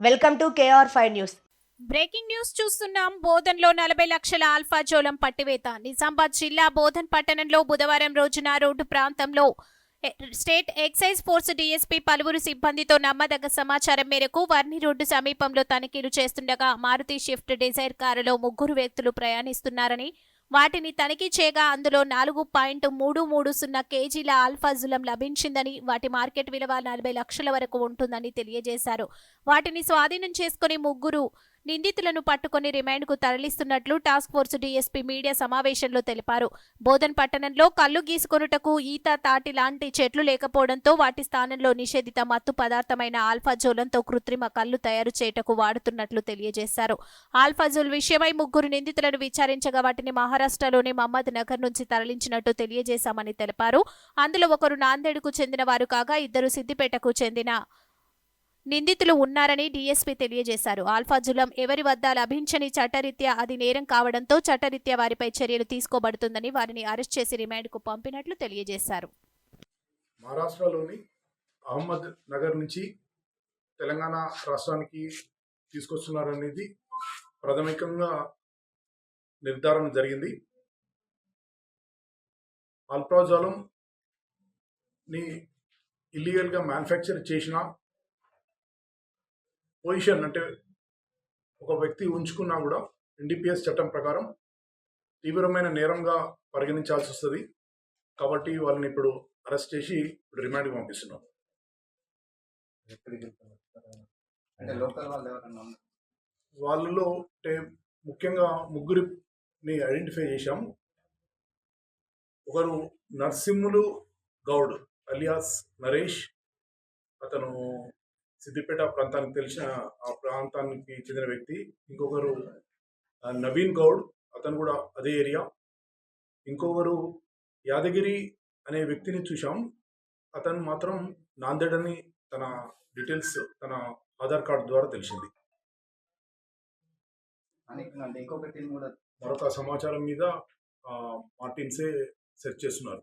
Welcome to K R five news. Breaking news చూస్తున్నాం. బోధన్లో నలభై లక్షల ఆల్ఫా జోలం పట్టివేత. నిజామాబాద్ జిల్లా బోధన్ పట్టణంలో బుధవారం రోజున రోడ్డు ప్రాంతంలో స్టేట్ ఎక్సైజ్ ఫోర్స్ డీఎస్పీ పలువురు సిబ్బందితో నమ్మదగ్గ సమాచారం మేరకు వర్ని రోడ్డు సమీపంలో తనిఖీలు చేస్తుండగా మారుతి షిఫ్ట్ డిజైర్ కారులో ముగ్గురు వ్యక్తులు ప్రయాణిస్తున్నారని వాటిని తనిఖీ చేయగా అందులో నాలుగు పాయింట్ మూడు మూడు సున్నా కేజీల ఆల్ఫాజులం లభించిందని వాటి మార్కెట్ విలువ నలభై లక్షల వరకు ఉంటుందని తెలియజేశారు. వాటిని స్వాధీనం చేసుకుని ముగ్గురు నిందితులను పట్టుకుని రిమాండ్కు తరలిస్తున్నట్లు టాస్క్ ఫోర్స్ డీఎస్పీ మీడియా సమావేశంలో తెలిపారు. బోధన్ పట్టణంలో కళ్ళు గీసుకొనుటకు ఈత తాటి లాంటి చెట్లు లేకపోవడంతో వాటి స్థానంలో నిషేధిత మత్తు పదార్థమైన ఆల్ఫాజోలంతో కృత్రిమ కళ్ళు తయారు చేయటకు వాడుతున్నట్లు తెలియజేశారు. ఆల్ఫాజోల్ విషయమై ముగ్గురు నిందితులను విచారించగా వాటిని మహారాష్ట్రలోని మహమ్మద్ నగర్ నుంచి తరలించినట్టు తెలియజేశామని తెలిపారు. అందులో ఒకరు నాందేడ్కు చెందిన వారు కాగా ఇద్దరు సిద్దిపేటకు చెందిన నిందితులు ఉన్నారని డీఎస్పీ తెలియజేశారు. ఆల్ఫా జులం ఎవరి వద్ద లభించని చట్టరీత్యా అది నేరం కావడంతో చట్టరీత్యా వారిపై చర్యలు తీసుకోబడుతుందని వారిని అరెస్ట్ చేసి రిమాండ్కు పంపినట్లు తెలియజేశారు. మహారాష్ట్రలోని అహ్మద్ నగర్ నుంచి తెలంగాణ రాష్ట్రానికి తీసుకొస్తున్నారనేది ప్రాథమికంగా నిర్ధారణ జరిగింది. అల్ప్రాజాలంని ఇల్లీగల్గా మ్యానుఫ్యాక్చర్ చేసిన పొజిషన్ అంటే ఒక వ్యక్తి ఉంచుకున్నా కూడా ఎన్డీపీఎస్ చట్టం ప్రకారం తీవ్రమైన నేరంగా పరిగణించాల్సి వస్తుంది. కాబట్టి వాళ్ళని ఇప్పుడు అరెస్ట్ చేసి ఇప్పుడు రిమాండ్కి పంపిస్తున్నాం? వాళ్ళలో అంటే ముఖ్యంగా ముగ్గురిని ఐడెంటిఫై చేశాం ఒకరు నర్సింహులు గౌడ్ అలియాస్ నరేష్ అతను సిద్దిపేట ప్రాంతానికి తెలిసిన ఆ ప్రాంతానికి చెందిన వ్యక్తి ఇంకొకరు నవీన్ గౌడ్. అతను కూడా అదే ఏరియా. ఇంకొకరు యాదగిరి అనే వ్యక్తిని చూశాం. అతను మాత్రం నాందేడ్ అని తన డీటెయిల్స్ తన ఆధార్ కార్డు ద్వారా తెలిసింది. మరొక సమాచారం మీద ఆ, మా టీమ్సే సెర్చ్ చేస్తున్నారు.